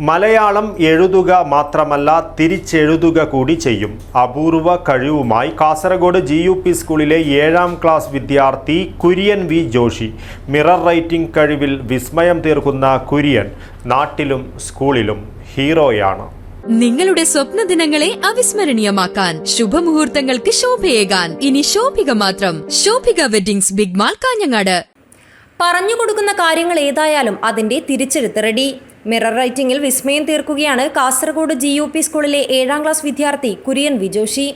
മലയാളം എഴുതുക മാത്രമല്ല തിരിച്ചെഴുതുക കൂടി ചെയ്യും. അപൂർവ കഴിവുമായി കാസർഗോഡ് ജി യു പി സ്കൂളിലെ ഏഴാം ക്ലാസ് വിദ്യാർത്ഥി Kurian V Joshi. Mirror writing കഴിവിൽ വിസ്മയം തീർക്കുന്ന കുര്യൻ നാട്ടിലും സ്കൂളിലും ഹീറോയാണ്. നിങ്ങളുടെ സ്വപ്ന ദിനങ്ങളെ അവിസ്മരണീയമാക്കാൻ ശുഭമുഹൂർത്തങ്ങൾക്ക് ശോഭയേകാൻ. ഇനി ശോഭിക മാത്രം. Shobhika weddings big mall Kanhangad. പറഞ്ഞു കൊടുക്കുന്ന കാര്യങ്ങൾ ഏതായാലും അതിന്റെ തിരിച്ചെടുത്ത് റെഡി. മിറർ റൈറ്റിംഗിൽ വിസ്മയം തീർക്കുകയാണ് കാസർഗോഡ് ജി യു പി സ്കൂളിലെ ഏഴാം ക്ലാസ് വിദ്യാർത്ഥി കുര്യൻ വിജോഷി.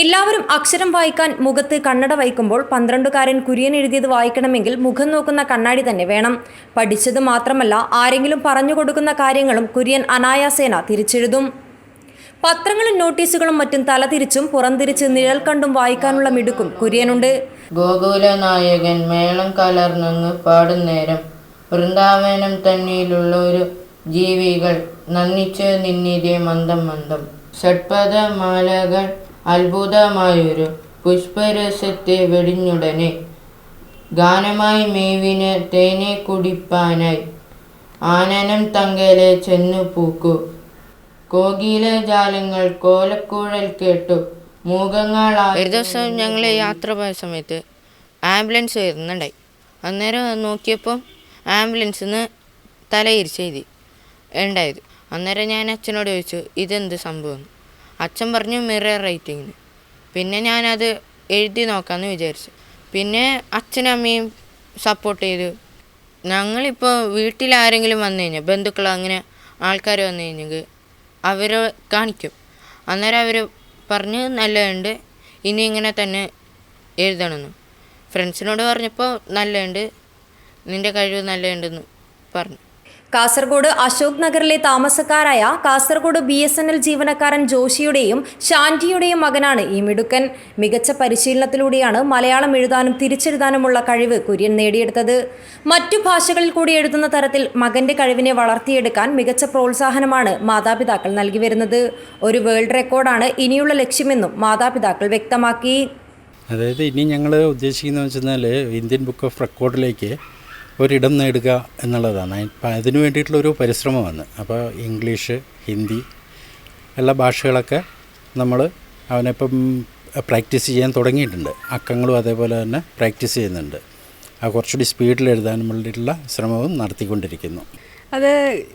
എല്ലാവരും അക്ഷരം വായിക്കാൻ മുഖത്ത് കണ്ണട വയ്ക്കുമ്പോൾ പന്ത്രണ്ടുകാരൻ കുര്യൻ എഴുതിയത് വായിക്കണമെങ്കിൽ മുഖം നോക്കുന്ന കണ്ണാടി തന്നെ വേണം. പഠിച്ചത് മാത്രമല്ല ആരെങ്കിലും പറഞ്ഞു കൊടുക്കുന്ന കാര്യങ്ങളും കുര്യൻ അനായാസേന തിരിച്ചെഴുതും. പത്രങ്ങളും നോട്ടീസുകളും മറ്റും തലതിരിച്ചും പുറംതിരിച്ച് നിഴൽ കണ്ടും വായിക്കാനുള്ള മിടുക്കും കുര്യനുണ്ട്. ഗോകുലനായകൻ മേളം കലർന്നു പാടുന്നേരം വൃന്ദാവനം തന്നെയുള്ള ഒരു ജീവികൾ നന്ദിച്ച് നിന്നിരെ മന്ദം മന്ദം. ഷഡ്പദ മാലകൾ അത്ഭുതമായൊരു പുഷ്പരസത്തെ വെടിഞ്ഞുടനെ. ഗാനമായി മേവിന് തേനെ കുടിപ്പാനായി. ആനനം തങ്കലെ ചെന്നു പൂക്കു. കോകിലജാലങ്ങൾ ജാലങ്ങൾ കോലക്കൂഴൽ കേട്ടു. മൂകങ്ങളായി ഒരു ദിവസം ഞങ്ങൾ യാത്ര പോയ സമയത്ത് ആംബുലൻസ് വരുന്നുണ്ടായി. അന്നേരം നോക്കിയപ്പോൾ ആംബുലൻസിൽ തലയിരിച്ചെഴുതി ഉണ്ടായത്. അന്നേരം ഞാൻ അച്ഛനോട് ചോദിച്ചു ഇതെന്ത് സംഭവം? അച്ഛൻ പറഞ്ഞു മിറർ റൈറ്റിങ്ങിന് പിന്നെ ഞാനത് എഴുതി നോക്കാമെന്ന് വിചാരിച്ചു. പിന്നെ അച്ഛനും അമ്മയും സപ്പോർട്ട് ചെയ്തു. ഞങ്ങളിപ്പോൾ വീട്ടിൽ ആരെങ്കിലും വന്നു കഴിഞ്ഞാൽ ബന്ധുക്കൾ അങ്ങനെ ആൾക്കാർ വന്നു കഴിഞ്ഞെങ്കിൽ അവർ കാണിക്കും. അന്നേരം അവർ പറഞ്ഞ് നല്ലതുണ്ട് ഇനി ഇങ്ങനെ തന്നെ എഴുതണമെന്ന്. ഫ്രണ്ട്സിനോട് പറഞ്ഞപ്പോൾ നല്ലതുണ്ട് നിന്റെ കഴിവ് നല്ലതുണ്ടെന്ന് പറഞ്ഞു. കാസർഗോഡ് അശോക് നഗറിലെ താമസക്കാരായ Kasaragod B S N L ജീവനക്കാരൻ ജോഷിയുടെയും ഷാന്റിയുടെയും മകനാണ് ഈ മിടുക്കൻ. മികച്ച പരിശീലനത്തിലൂടെയാണ് മലയാളം എഴുതാനും തിരിച്ചെഴുതാനുമുള്ള കഴിവ് കുര്യൻ നേടിയെടുത്തത്. മറ്റു ഭാഷകളിൽ കൂടി എഴുതുന്ന തരത്തിൽ മകന്റെ കഴിവിനെ വളർത്തിയെടുക്കാൻ മികച്ച പ്രോത്സാഹനമാണ് മാതാപിതാക്കൾ നൽകി വരുന്നത്. ഒരു വേൾഡ് റെക്കോർഡാണ് ഇനിയുള്ള ലക്ഷ്യമെന്നും മാതാപിതാക്കൾ വ്യക്തമാക്കി. അതായത് ഇനി ഞങ്ങൾ ഉദ്ദേശിക്കുന്നത് വെച്ചാൽ ഇന്ത്യൻ ബുക്ക് ഓഫ് റെക്കോർഡിലേക്ക് ഒരിടം നേടുക എന്നുള്ളതാണ്. അപ്പം അതിനു വേണ്ടിയിട്ടുള്ളൊരു പരിശ്രമമാണ്. അപ്പോൾ ഇംഗ്ലീഷ് ഹിന്ദി എല്ലാ ഭാഷകളൊക്കെ നമ്മൾ അവനിപ്പം പ്രാക്ടീസ് ചെയ്യാൻ തുടങ്ങിയിട്ടുണ്ട്. അക്കങ്ങളും അതേപോലെ തന്നെ പ്രാക്ടീസ് ചെയ്യുന്നുണ്ട്. ആ കുറച്ചുകൂടി സ്പീഡിൽ എഴുതാൻ വേണ്ടിയിട്ടുള്ള ശ്രമവും നടത്തിക്കൊണ്ടിരിക്കുന്നു. അത്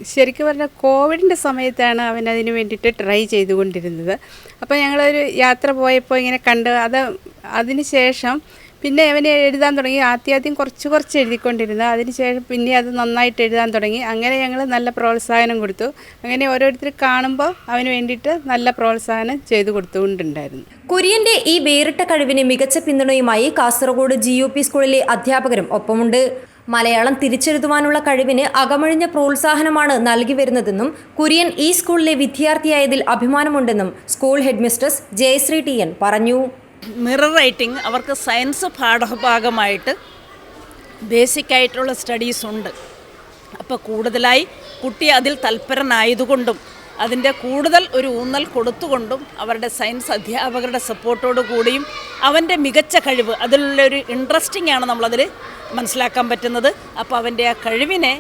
ശരിക്കും പറഞ്ഞാൽ കോവിഡിന്റെ സമയത്താണ് അവൻ അതിന് വേണ്ടിയിട്ട് ട്രൈ ചെയ്തുകൊണ്ടിരുന്നത്. അപ്പോൾ ഞങ്ങളൊരു യാത്ര പോയപ്പോൾ ഇങ്ങനെ കണ്ട് അത് അതിന് ശേഷം പിന്നെ അവന് എഴുതാൻ തുടങ്ങി. ആദ്യാദ്യം കുറച്ച് കുറച്ച് എഴുതിക്കൊണ്ടിരുന്നു. അതിനുശേഷം പിന്നെ അത് നന്നായിട്ട് എഴുതാൻ തുടങ്ങി. അങ്ങനെ ഞങ്ങൾ നല്ല പ്രോത്സാഹനം കൊടുത്തു. അങ്ങനെ ഓരോരുത്തർ കാണുമ്പോൾ അവന് വേണ്ടിയിട്ട് നല്ല പ്രോത്സാഹനം ചെയ്തു കൊടുത്തുകൊണ്ടുണ്ടായിരുന്നു. കുര്യന്റെ ഈ വേറിട്ട കഴിവിന് മികച്ച പിന്തുണയുമായി കാസർഗോഡ് ജി യു പി സ്കൂളിലെ അധ്യാപകരും ഒപ്പമുണ്ട്. മലയാളം തിരിച്ചെഴുതുവാനുള്ള കഴിവിന് അകമഴിഞ്ഞ പ്രോത്സാഹനമാണ് നൽകി വരുന്നതെന്നും കുര്യൻ ഈ സ്കൂളിലെ വിദ്യാർത്ഥിയായതിൽ അഭിമാനമുണ്ടെന്നും school headmistress Jayasree T N പറഞ്ഞു. മിറർ റൈറ്റിംഗ് അവർക്ക് സയൻസ് പാഠഭാഗമായിട്ട് ബേസിക് ആയിട്ടുള്ള സ്റ്റഡീസ് ഉണ്ട്. അപ്പോൾ കൂടുതലായി കുട്ടി അതിൽ തൽപരനായതുകൊണ്ടും അതിന്റെ കൂടുതൽ ഒരു ഊന്നൽ കൊടുത്തുകൊണ്ടും അവരുടെ സയൻസ് അധ്യാപകരുടെ സപ്പോർട്ടോടു കൂടിയും അവന്റെ മികച്ച കഴിവ് അതിലുള്ള ഒരു ഇൻട്രസ്റ്റിംഗ് ആണ് നമ്മളതിൽ മനസ്സിലാക്കാൻ പറ്റുന്നത്. അപ്പോൾ അവന്റെ ആ കഴിവിനെ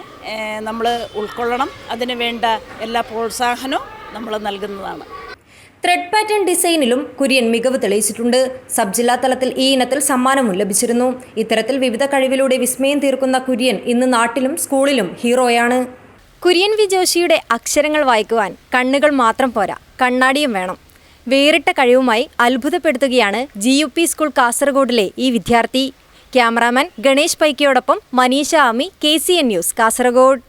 നമ്മൾ ഉൾക്കൊള്ളണം. അതിന് വേണ്ട എല്ലാ പ്രോത്സാഹനവും നമ്മൾ നൽകുന്നതാണ്. ത്രെഡ് പാറ്റേൺ ഡിസൈനിലും കുര്യൻ മികവ് തെളിയിച്ചിട്ടുണ്ട്. സബ് ജില്ലാ തലത്തിൽ ഈ ഇനത്തിൽ സമ്മാനവും ലഭിച്ചിരുന്നു. ഇത്തരത്തിൽ വിവിധ കഴിവിലൂടെ വിസ്മയം തീർക്കുന്ന കുര്യൻ ഇന്ന് നാട്ടിലും സ്കൂളിലും ഹീറോയാണ്. കുര്യൻ വി ജോഷിയുടെ അക്ഷരങ്ങൾ വായിക്കുവാൻ കണ്ണുകൾ മാത്രം പോരാ കണ്ണാടിയും വേണം. വേറിട്ട കഴിവുമായി അത്ഭുതപ്പെടുത്തുകയാണ് ജി യു പി സ്കൂൾ കാസർഗോഡിലെ ഈ വിദ്യാർത്ഥി. Cameraman Ganesh പൈക്കയോടൊപ്പം Manisha Ami K C N news Kasaragod.